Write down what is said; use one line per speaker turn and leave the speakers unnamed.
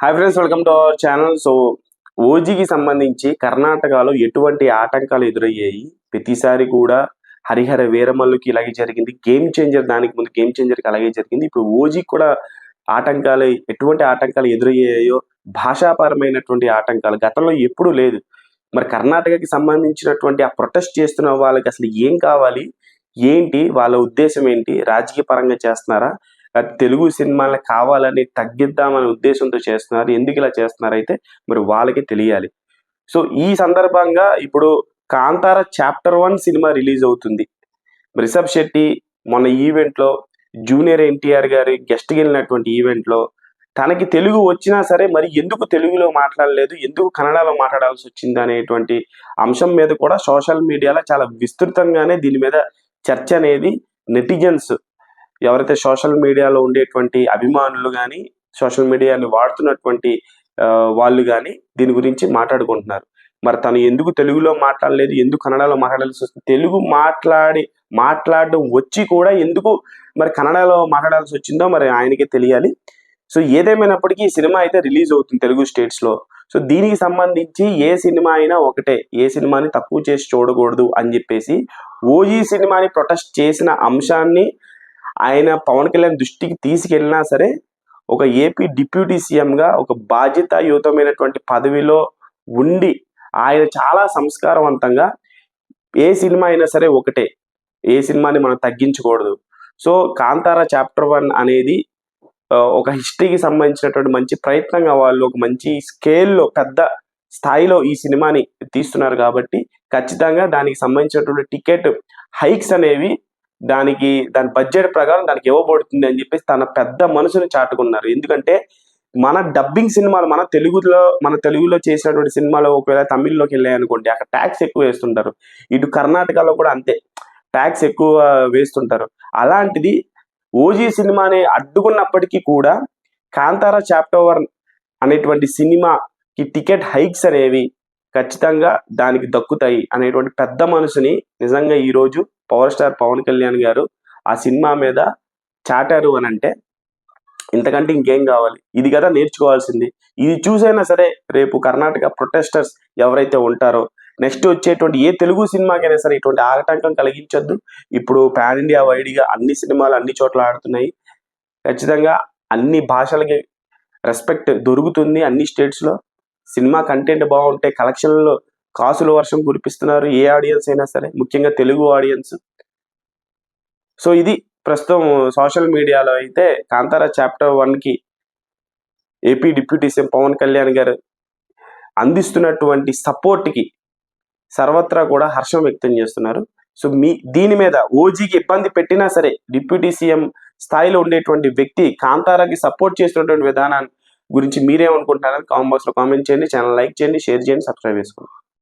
Hi friends welcome to our channel so ఓజీకి సంబంధించి కర్ణాటకలో ఎటువంటి ఆటంకాలు ఎదురయ్యాయి? ప్రతిసారి కూడా హరిహర వీరమల్లుకి ఇలాగే జరిగింది. గేమ్ చేంజర్ దానికి ముందు గేమ్ చేంజర్కి అలాగే జరిగింది. ఇప్పుడు ఓజీకి కూడా ఆటంకాలు ఎటువంటి ఆటంకాలు ఎదురయ్యాయో? భాషాపరమైనటువంటి ఆటంకాలు గతంలో ఎప్పుడూ లేదు. మరి కర్ణాటకకి సంబంధించినటువంటి ఆ ప్రొటెస్ట్ చేస్తున్న వాళ్ళకి అసలు ఏం కావాలి? ఏంటి? వాళ్ళ ఉద్దేశం ఏంటి? రాజకీయ పరంగా చేస్తున్నారా? తెలుగు సినిమాలకు కావాలని తగ్గిద్దామనే ఉద్దేశంతో చేస్తున్నారు. ఎందుకు ఇలా చేస్తున్నారు అయితే మరి వాళ్ళకి తెలియాలి. సో ఈ సందర్భంగా ఇప్పుడు Kantara chapter one cinema release అవుతుంది. రిషబ్ శెట్టి మొన్న ఈవెంట్లో జూనియర్ ఎన్టీఆర్ గారి గెస్ట్కి వెళ్ళినటువంటి ఈవెంట్లో తనకి తెలుగు వచ్చినా సరే మరి ఎందుకు తెలుగులో మాట్లాడలేదు ఎందుకు కన్నడలో మాట్లాడాల్సి వచ్చింది అనేటువంటి అంశం మీద కూడా సోషల్ మీడియాలో చాలా విస్తృతంగానే దీని మీద చర్చ అనేది నెటిజన్స్ ఎవరైతే సోషల్ మీడియాలో ఉండేటువంటి అభిమానులు కానీ సోషల్ మీడియాని వాడుతున్నటువంటి వాళ్ళు కానీ దీని గురించి మాట్లాడుకుంటున్నారు. మరి తను ఎందుకు తెలుగులో మాట్లాడలేదు ఎందుకు కన్నడలో మాట్లాడాల్సి వస్తుంది? తెలుగు మాట్లాడి మాట్లాడడం వచ్చి కూడా ఎందుకు మరి కన్నడలో మాట్లాడాల్సి వచ్చిందో మరి ఆయనకే తెలియాలి. సో ఏదేమైనప్పటికీ ఈ సినిమా అయితే రిలీజ్ అవుతుంది తెలుగు స్టేట్స్లో. సో దీనికి సంబంధించి ఏ సినిమా అయినా ఒకటే ఏ సినిమాని తక్కువ చేసి చూడకూడదు అని చెప్పేసి ఓజీ సినిమాని ప్రొటెస్ట్ చేసిన అంశాన్ని ఆయన పవన్ కళ్యాణ్ దృష్టికి తీసుకెళ్ళినా సరే ఒక ఏపీ డిప్యూటీ సీఎంగా ఒక బాధ్యతాయుతమైనటువంటి పదవిలో ఉండి ఆయన చాలా సంస్కారవంతంగా ఏ సినిమా అయినా సరే ఒకటే. ఏ సినిమాని మనం తగ్గించకూడదు. సో కాంతారా చాప్టర్ వన్ అనేది ఒక హిస్టరీకి సంబంధించినటువంటి మంచి ప్రయత్నంగా వాళ్ళు ఒక మంచి స్కేల్లో పెద్ద స్థాయిలో ఈ సినిమాని తీస్తున్నారు కాబట్టి ఖచ్చితంగా దానికి సంబంధించినటువంటి టికెట్ హైక్స్ అనేవి దానికి దాని బడ్జెట్ ప్రకారం దానికి ఇవ్వబడుతుంది అని చెప్పేసి తన పెద్ద మనసుని చాటుకున్నారు. ఎందుకంటే మన డబ్బింగ్ సినిమాలు మన తెలుగులో మన తెలుగులో చేసినటువంటి సినిమాలు ఒకవేళ తమిళ్ళోకి వెళ్ళాయి అనుకోండి అక్కడ ట్యాక్స్ ఎక్కువ వేస్తుంటారు. ఇటు కర్ణాటకలో కూడా అంతే. ట్యాక్స్ ఎక్కువ వేస్తుంటారు. అలాంటిది ఓజీ సినిమాని అడ్డుకున్నప్పటికీ కూడా కాంతారా చాప్టర్ వన్ అనేటువంటి సినిమాకి టికెట్ హైక్స్ అనేవి ఖచ్చితంగా దానికి దక్కుతాయి అనేటువంటి పెద్ద మనసుని నిజంగా ఈరోజు పవర్ స్టార్ పవన్ కళ్యాణ్ గారు ఆ సినిమా మీద చాటారు అని అంటే ఇంతకంటే ఇంకేం కావాలి? ఇది కదా నేర్చుకోవాల్సింది. ఇది చూసైనా సరే రేపు కర్ణాటక ప్రొటెస్టర్స్ ఎవరైతే ఉంటారో నెక్స్ట్ వచ్చేటువంటి ఏ తెలుగు సినిమాకైనా సరే ఇటువంటి ఆటంకం కలిగించొద్దు. ఇప్పుడు పాన్ ఇండియా వైడ్గా అన్ని సినిమాలు అన్ని చోట్ల ఆడుతున్నాయి. ఖచ్చితంగా అన్ని భాషలకి రెస్పెక్ట్ దొరుకుతుంది అన్ని స్టేట్స్లో సినిమా కంటెంట్ బాగుంటే కలెక్షన్లో కాసుల వర్షం కురిపిస్తున్నారు ఏ ఆడియన్స్ అయినా సరే ముఖ్యంగా తెలుగు ఆడియన్స్. సో ఇది ప్రస్తుతం సోషల్ మీడియాలో అయితే కాంతారా చాప్టర్ వన్కి AP deputy CM Pawan Kalyan garu అందిస్తున్నటువంటి సపోర్ట్కి సర్వత్రా కూడా హర్షం వ్యక్తం చేస్తున్నారు. సో మీ దీని మీద ఓజీకి ఇబ్బంది పెట్టినా సరే డిప్యూటీ సీఎం స్థాయిలో ఉండేటువంటి వ్యక్తి కాంతారాకి సపోర్ట్ చేస్తున్నటువంటి విధానాన్ని గురించి మీరేమనుకుంటారని కామెంట్ బాక్స్లో కామెంట్ చేయండి. ఛానల్ లైక్ చేయండి షేర్ చేయండి సబ్స్క్రైబ్ చేసుకోండి.